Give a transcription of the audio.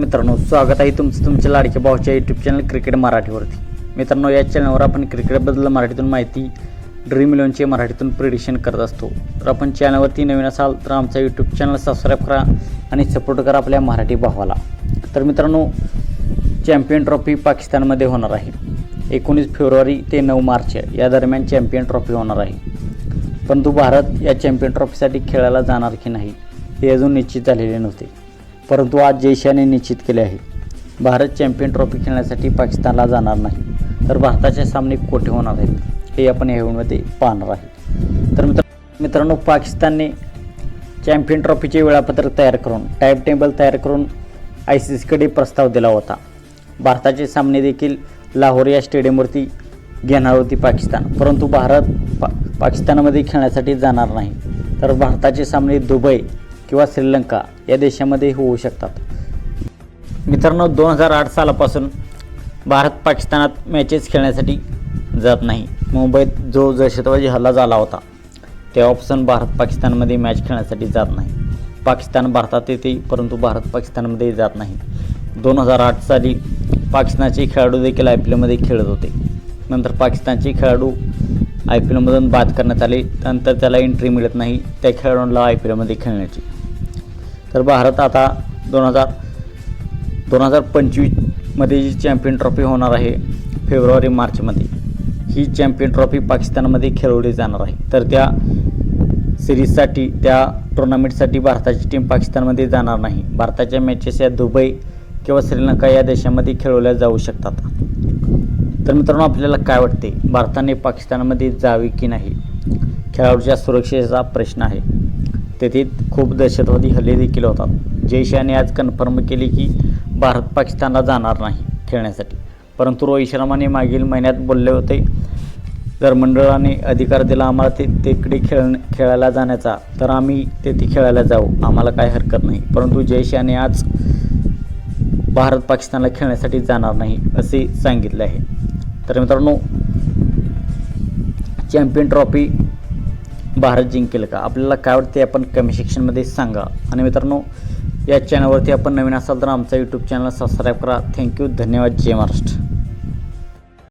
मित्रांनो स्वागत आहे तुमचं तुमच्या लाडक्या भाऊच्या यूट्यूब चॅनल क्रिकेट मराठीवरती. मित्रांनो या चॅनलवर आपण क्रिकेटबद्दल मराठीतून माहिती ड्रीम इलेव्हनचे मराठीतून प्रिडिशन करत असतो. तर आपण चॅनलवरती नवीन असाल तर आमचा यूट्यूब चॅनल सबस्क्राईब करा आणि सपोर्ट करा आपल्या मराठी भावाला. तर मित्रांनो चॅम्पियन ट्रॉफी पाकिस्तानमध्ये होणार आहे. एकोणीस फेब्रुवारी ते नऊ मार्च या दरम्यान चॅम्पियन ट्रॉफी होणार आहे. परंतु भारत या चॅम्पियन ट्रॉफीसाठी खेळायला जाणार की नाही हे अजून निश्चित झालेले नव्हते. परंतु आज जैशाने निश्चित केले आहे. भारत चॅम्पियन ट्रॉफी खेळण्यासाठी पाकिस्तानला जाणार नाही तर भारताचे सामने कोठे होणार आहेत हे आपण या व्हिडिओमध्ये पाहणार आहे. तर मित्र मित्रांनो पाकिस्तानने चॅम्पियन ट्रॉफीचे वेळापत्रक तयार करून टाईम टेबल तयार करून आय सी सीकडे प्रस्ताव दिला होता. भारताचे सामने देखील लाहोर या स्टेडियमवरती घेणार होती पाकिस्तान. परंतु भारत पा पाकिस्तानमध्ये खेळण्यासाठी जाणार नाही. तर भारताचे सामने दुबई किंवा श्रीलंका या देशामध्ये होऊ शकतात. मित्रांनो दोन हजार आठ सालापासून भारत पाकिस्तानात मॅचेस खेळण्यासाठी जात नाही. मुंबईत जो दहशतवादी हल्ला झाला होता तेव्हापासून भारत पाकिस्तानमध्ये मॅच खेळण्यासाठी जात नाही. पाकिस्तान भारतात येते परंतु भारत पाकिस्तानमध्ये जात नाही. दोन हजार आठ साली पाकिस्तानचे खेळाडू देखील आय पी एलमध्ये खेळत होते. नंतर पाकिस्तानचे खेळाडू आय पी एलमधून बाद करण्यात आले नंतर त्याला एंट्री मिळत नाही त्या खेळाडूंना आय पी एलमध्ये खेळण्याची. तर भारत आता दोन हजार दोन हजार पंचवीसमध्ये जी चॅम्पियन ट्रॉफी होणार आहे फेब्रुवारी मार्चमध्ये ही चॅम्पियन ट्रॉफी पाकिस्तानमध्ये खेळवली जाणार आहे. तर त्या सिरीजसाठी त्या टुर्नामेंटसाठी भारताची टीम पाकिस्तानमध्ये जाणार नाही. भारताच्या मॅचेस या दुबई किंवा श्रीलंका या देशामध्ये खेळवल्या जाऊ शकतात. तर मित्रांनो आपल्याला काय वाटते? भारताने पाकिस्तानमध्ये जावे की नाही? खेळाडूच्या सुरक्षेचा प्रश्न आहे. तेथे खूप दहशतवादी हल्ले देखील होतात. जयशाने आज कन्फर्म केले की भारत पाकिस्तानला जाणार नाही खेळण्यासाठी. परंतु रोहित शर्माने मागील महिन्यात बोलले होते जर मंडळाने अधिकार दिला आम्हाला ते तिकडे खेळ खेळायला जाण्याचा तर आम्ही तेथे खेळायला जाऊ. आम्हाला काय हरकत नाही. परंतु जयशाने आज भारत पाकिस्तानला खेळण्यासाठी जाणार नाही असे सांगितले आहे. तर मित्रांनो चॅम्पियन ट्रॉफी भारत जिंकेल का? आपल्याला काय वाटते आपण कमेंट सेक्शनमध्ये सांगा. आणि मित्रांनो या चॅनलवरती आपण नवीन असाल तर आमचा यूट्यूब चॅनल सबस्क्राईब करा. थँक्यू धन्यवाद. जय महाराष्ट्र.